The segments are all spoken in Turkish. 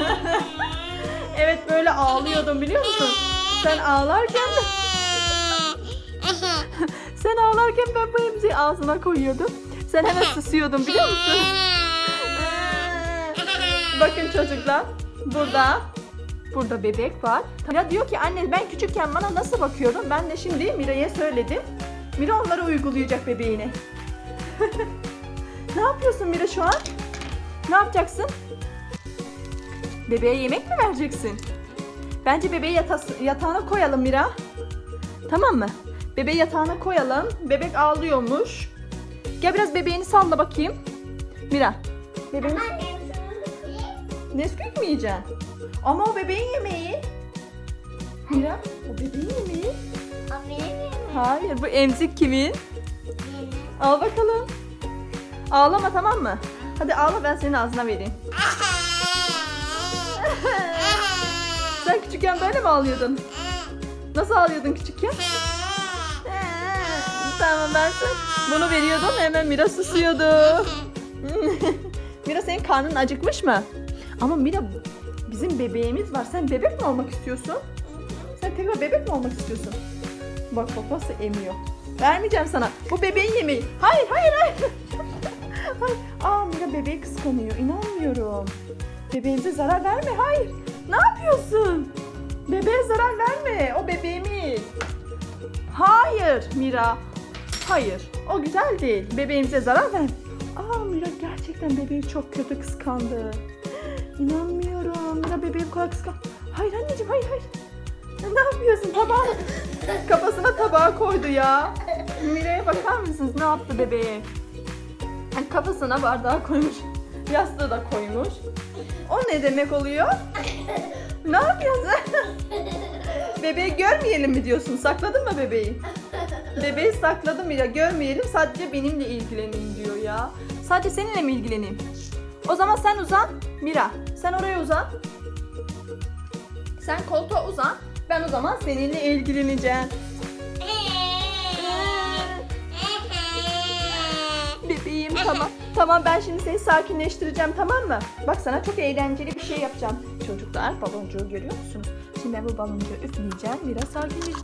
evet böyle ağlıyordum biliyor musun? Sen ağlarken sen ağlarken ben bu emziği ağzına koyuyordum. Sen hemen susuyordun biliyor musun? Bakın çocuklar burada burada bebek var. Mira diyor ki anne ben küçükken bana nasıl bakıyordun? Ben de şimdi Mira'ya söyledim. Mira onları uygulayacak bebeğine. ne yapıyorsun Mira şu an? Ne yapacaksın? Bebeğe yemek mi vereceksin? Bence bebeği yatas- yatağına koyalım Mira. Tamam mı? Bebeği yatağına koyalım. Bebek ağlıyormuş. Gel biraz bebeğini salla bakayım. Mira. Bebeğini... Nesquik mi yiyeceksin? Ama o bebeğin yemeği. Mira, o bebeğin yemeği. Hayır, bu emzik kimin? Al bakalım. Ağlama tamam mı? Hadi ağla ben senin ağzına vereyim. Sen küçükken böyle mi ağlıyordun? Nasıl ağlıyordun küçükken? tamam ben sen bunu veriyordum hemen Mira susuyordu. Mira senin karnın acıkmış mı? Ama Mira bizim bebeğimiz var. Sen bebek mi olmak istiyorsun? Sen tekrar bebek mi olmak istiyorsun? Bak bak nasıl emiyor. Vermeyeceğim sana. Bu bebeğin yemeği. Hayır hayır hayır. hayır. Aa Mira bebeği kıskanıyor. İnanmıyorum. Bebeğimize zarar verme. Hayır. Ne yapıyorsun? Bebeğe zarar verme. O bebeğimiz. Hayır Mira. Hayır. O güzel değil. Bebeğimize zarar ver. Aa Mira gerçekten bebeği çok kötü kıskandı. İnanmıyorum. Mira bebeği bu kadar kıskan. Hayır anneciğim hayır hayır. Ne yapıyorsun? Tabağı kafasına tabağı koydu ya. Mira'ya bakar mısınız? Ne yaptı bebeğe? Yani kafasına bardağı koymuş. Yastığı da koymuş. O ne demek oluyor? ne yapıyorsun? Bebeği görmeyelim mi diyorsun? Sakladın mı bebeği? Bebeği sakladım ya görmeyelim sadece benimle ilgilenin diyor ya. Sadece seninle mi ilgileneyim? O zaman sen uzan. Mira sen oraya uzan. Sen koltuğa uzan. Ben o zaman seninle ilgileneceğim. Bebeğim tamam. Tamam ben şimdi seni sakinleştireceğim tamam mı? Bak sana çok eğlenceli bir şey yapacağım. Çocuklar baloncuğu görüyor musunuz? Şimdi ben bu baloncuğu üfleyeceğim. Biraz sakinleş.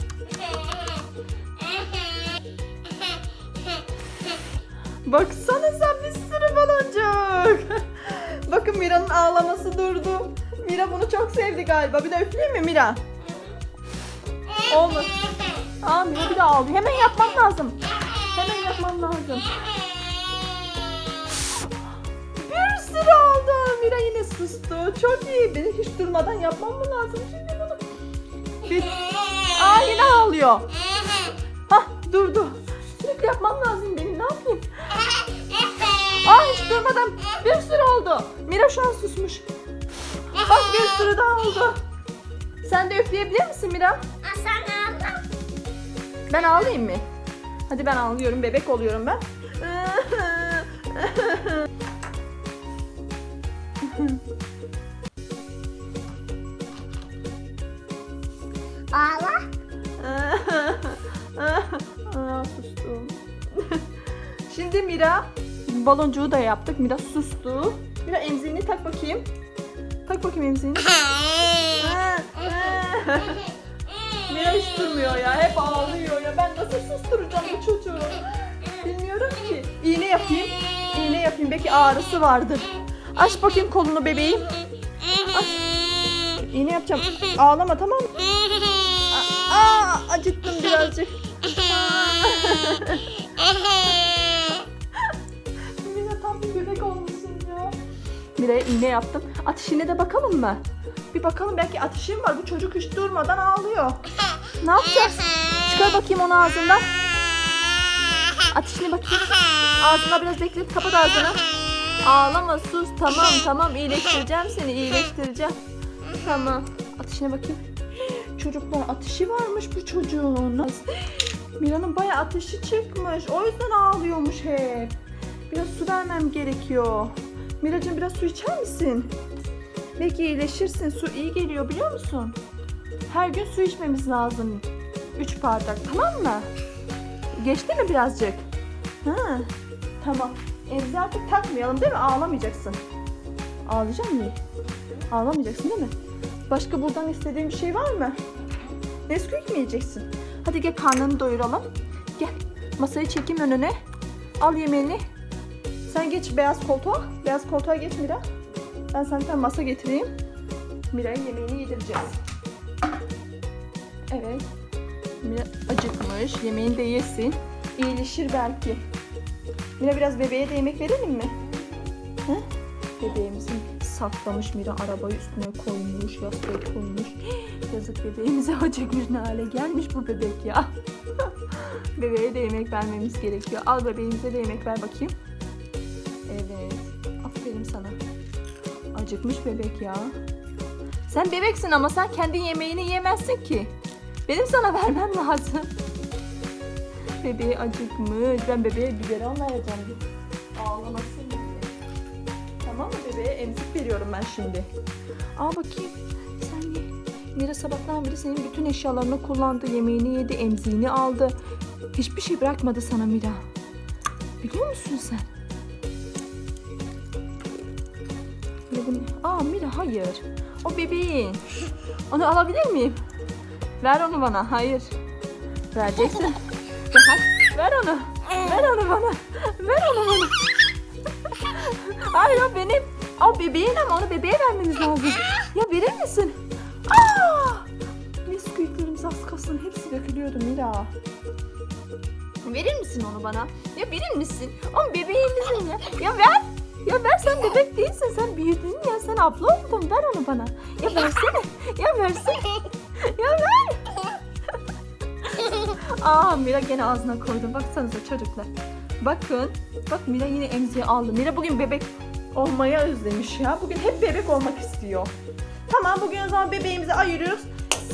Baksanıza bir sürü baloncuk. Bakın Mira'nın ağlaması durdu. Mira bunu çok sevdi galiba. Bir de üfleyeyim mi Mira? Olmadı. Aa Mira bir de ağlıyor. Hemen yapmam lazım. Hemen yapmam lazım. Sürü oldu. Mira yine sustu. Çok iyi. Benim hiç durmadan yapmam mı lazım şimdi bunu? Bir... Aa yine ağlıyor. Hah durdu. Sürekli yapmam lazım benim. Ne yapayım? Aa hiç durmadan bir sürü oldu. Mira şu an susmuş. Bak bir sürü daha oldu. Sen de üfleyebilir misin Mira? Ben ağlayayım mı? Hadi ben ağlıyorum. Bebek oluyorum ben. Ağla. Aa, sustum. Şimdi Mira baloncuğu da yaptık. Mira sustu. Mira emziğini tak bakayım. Tak bakayım emziğini. Mira hiç durmuyor ya. Hep ağlıyor ya. Ben nasıl susturacağım bu çocuğu? Bilmiyorum ki. İğne yapayım. İğne yapayım. Belki ağrısı vardır. Aç bakayım kolunu bebeğim. Aç. İğne yapacağım. Ağlama tamam mı? Aa, acıttım birazcık. Mira tam bir bebek olmuşsun ya. Mira'ya iğne yaptım. Ateşine de bakalım mı? Bir bakalım belki ateşim var. Bu çocuk hiç durmadan ağlıyor. Ne yapacağız? Çıkar bakayım onu ağzından. Ateşine bakayım. Ağzına biraz beklet. Kapat ağzını. Ağlama sus. Tamam tamam iyileştireceğim seni. iyileştireceğim. Tamam. Ateşine bakayım. Çocuklar ateşi varmış bu çocuğun. Mira'nın bayağı ateşi çıkmış. O yüzden ağlıyormuş hep. Biraz su vermem gerekiyor. Miracığım biraz su içer misin? Belki iyileşirsin. Su iyi geliyor biliyor musun? Her gün su içmemiz lazım. 3 bardak tamam mı? Geçti mi birazcık? Ha, tamam. Emzi artık takmayalım değil mi? Ağlamayacaksın. Ağlayacak mı? Ağlamayacaksın değil mi? Başka buradan istediğin bir şey var mı? Nesquik mi yiyeceksin? Hadi gel karnını doyuralım. Gel. Masayı çekeyim önüne. Al yemeğini. Sen geç beyaz koltuğa. Beyaz koltuğa geç Mira. Ben sana masa getireyim. Mira'ya yemeğini yedireceğiz. Evet. Mira acıkmış. Yemeğini de yesin. İyileşir belki. Mira biraz bebeğe de yemek verelim mi? Hı? Bebeğimizin saklamış Mira arabayı üstüne koymuş, yastığa koymuş. Yazık bebeğimize acıkmış ne hale gelmiş bu bebek ya. Bebeğe de yemek vermemiz gerekiyor. Al bebeğimize de yemek ver bakayım. Evet. Aferin sana. Acıkmış bebek ya. Sen bebeksin ama sen kendi yemeğini yemezsin ki. Benim sana vermem lazım. Bebeği acıkmış. Ben bebeğe biberon vereceğim. Ağlamasın diye. Tamam mı bebeğe emzik veriyorum ben şimdi. Al bakayım. Sen ye. Mira sabahtan beri senin bütün eşyalarını kullandı. Yemeğini yedi, emziğini aldı. Hiçbir şey bırakmadı sana Mira. Biliyor musun sen? Aa Mira hayır. O bebeğin. Onu alabilir miyim? Ver onu bana. Hayır. Vereceksin. Ver, ver onu. Ver onu bana. Ver onu bana. Hayır o benim. O bebeğin ama onu bebeğe vermemiz lazım. Ya verir misin? Aa! Bisküvitlerimiz az kalsın. Hepsi dökülüyordu Mira. Verir misin onu bana? Ya verir misin? O bebeğimizin ya. Ya ver. Ya ver sen bebek değilsin. Sen büyüdün ya. Sen abla oldun. Ver onu bana. Ya versene. Ya versene. Ya ver. Aa Mira gene ağzına koydu. Baksanıza çocuklar. Bakın. Bak Mira yine emziği aldı. Mira bugün bebek olmaya özlemiş ya. Bugün hep bebek olmak istiyor. Tamam bugün o zaman bebeğimizi ayırıyoruz.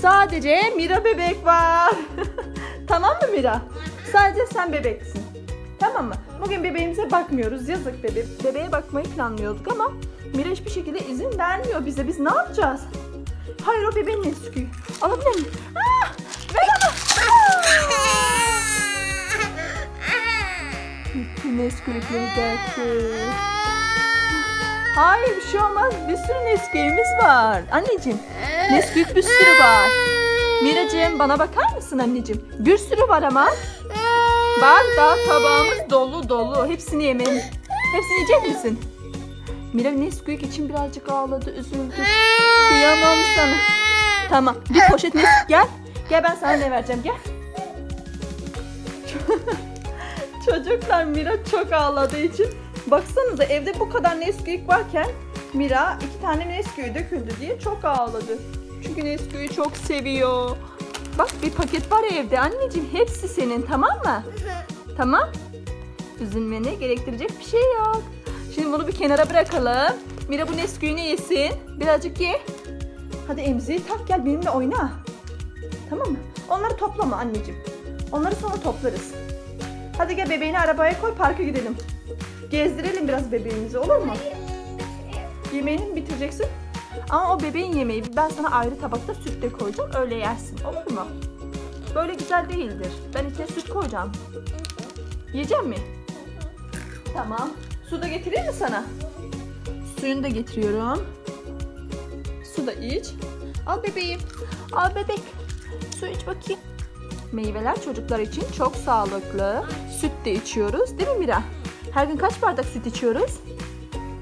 Sadece Mira bebek var. tamam mı Mira? Sadece sen bebeksin. Tamam mı? Bugün bebeğimize bakmıyoruz. Yazık bebe. Bebeğe bakmayı planlıyorduk ama Mira hiçbir şekilde izin vermiyor bize. Biz ne yapacağız? Hayır o bebeğin eski. Alabilir miyim? Ah! Nesquik'leri döktü. Hayır bir şey olmaz. Bir sürü Nesquik'imiz var. Anneciğim Nesquik bir sürü var. Miracığım bana bakar mısın anneciğim? Bir sürü var ama. Bak daha tabağımız dolu dolu. Hepsini yemeyin. Hepsini yiyecek misin? Mira Nesquik için birazcık ağladı, üzüldü. Kıyamam sana. Tamam. Bir poşet Nesquik gel. Gel ben sana ne vereceğim gel. Çocuklar Mira çok ağladığı için baksanıza evde bu kadar Nesquik varken Mira iki tane Nesquik döküldü diye çok ağladı. Çünkü Nesquik'i çok seviyor. Bak bir paket var evde anneciğim hepsi senin tamam mı? Tamam. Üzülmene gerektirecek bir şey yok. Şimdi bunu bir kenara bırakalım. Mira bu Nesquik'ini yesin. Birazcık ye. Hadi emziği tak gel benimle oyna. Tamam mı? Onları toplama anneciğim. Onları sonra toplarız. Hadi gel bebeğini arabaya koy parka gidelim. Gezdirelim biraz bebeğimizi olur mu? Yemeğini mi bitireceksin? Ama o bebeğin yemeği ben sana ayrı tabakta süt de koyacağım öyle yersin olur mu? Böyle güzel değildir. Ben içine süt koyacağım. Yiyecek mi? Tamam. Su da getireyim mi sana? Suyunu da getiriyorum. Su da iç. Al bebeğim. Al bebek. Su iç bakayım. Meyveler çocuklar için çok sağlıklı. Süt de içiyoruz değil mi Mira? Her gün kaç bardak süt içiyoruz?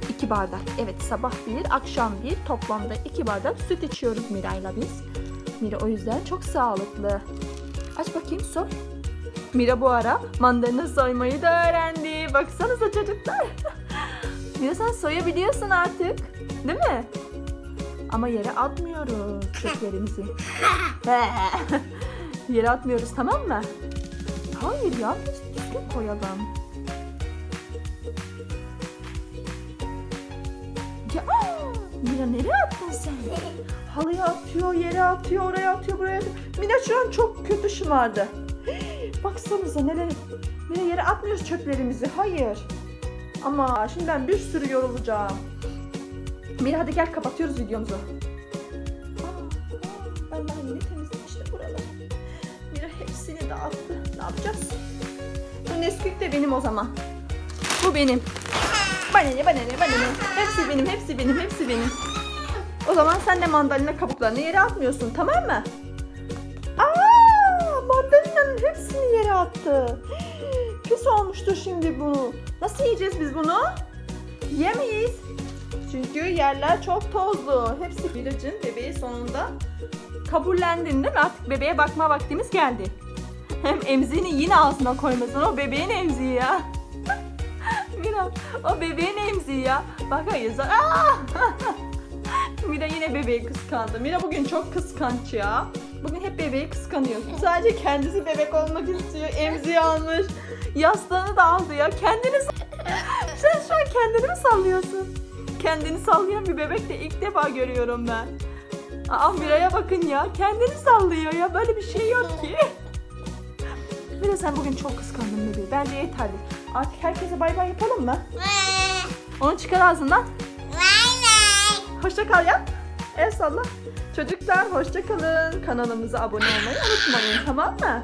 2 bardak. Evet sabah bir, akşam bir. Toplamda 2 bardak süt içiyoruz Mira'yla biz. Mira o yüzden çok sağlıklı. Aç bakayım sor. Mira bu ara mandalina soymayı da öğrendi. Baksanıza çocuklar. Mira sen soyabiliyorsun artık. Değil mi? Ama yere atmıyoruz çöplerimizi. yere atmıyoruz tamam mı? Hayır ya biz düzgün koyalım. Ya Mira nereye attın sen? Halıya atıyor, yere atıyor, oraya atıyor, buraya atıyor. Mira şu an çok kötü şımardı. Baksanıza neler. Mira yere atmıyoruz çöplerimizi. Hayır. Ama şimdi ben bir sürü yorulacağım. Mira hadi gel kapatıyoruz videomuzu. Aa, aa, ben daha yeni hepsini dağıttı. Ne yapacağız? Bu Nesquik de benim o zaman. Bu benim. Bana ne bana ne. Hepsi benim hepsi benim hepsi benim. O zaman sen de mandalina kabuklarını yere atmıyorsun tamam mı? Aa, mandalinanın hepsini yere attı. Pis olmuştur şimdi bu. Nasıl yiyeceğiz biz bunu? Yemeyiz. Çünkü yerler çok tozlu. Hepsi Mirac'ın bebeği sonunda kabullendin değil mi? Artık bebeğe bakma vaktimiz geldi. Hem emziğini yine ağzına koymasın. O bebeğin emziği ya. Mira o bebeğin emziği ya. Bak hayır. Mira yine bebeği kıskandı. Mira bugün çok kıskanç ya. Bugün hep bebeği kıskanıyor. Sadece kendisi bebek olmak istiyor. Emziği almış. Yastığını da aldı ya. Kendini Sen şu an kendini mi sallıyorsun? Kendini sallayan bir bebek de ilk defa görüyorum ben. Aa Mira'ya bakın ya. Kendini sallıyor ya. Böyle bir şey yok ki. Mira sen bugün çok kıskandın bebeği. Bence yeterli. Artık herkese bay bay yapalım mı? Onu çıkar ağzından. Hoşça kal ya. El salla. Çocuklar hoşça kalın. Kanalımıza abone olmayı unutmayın tamam mı?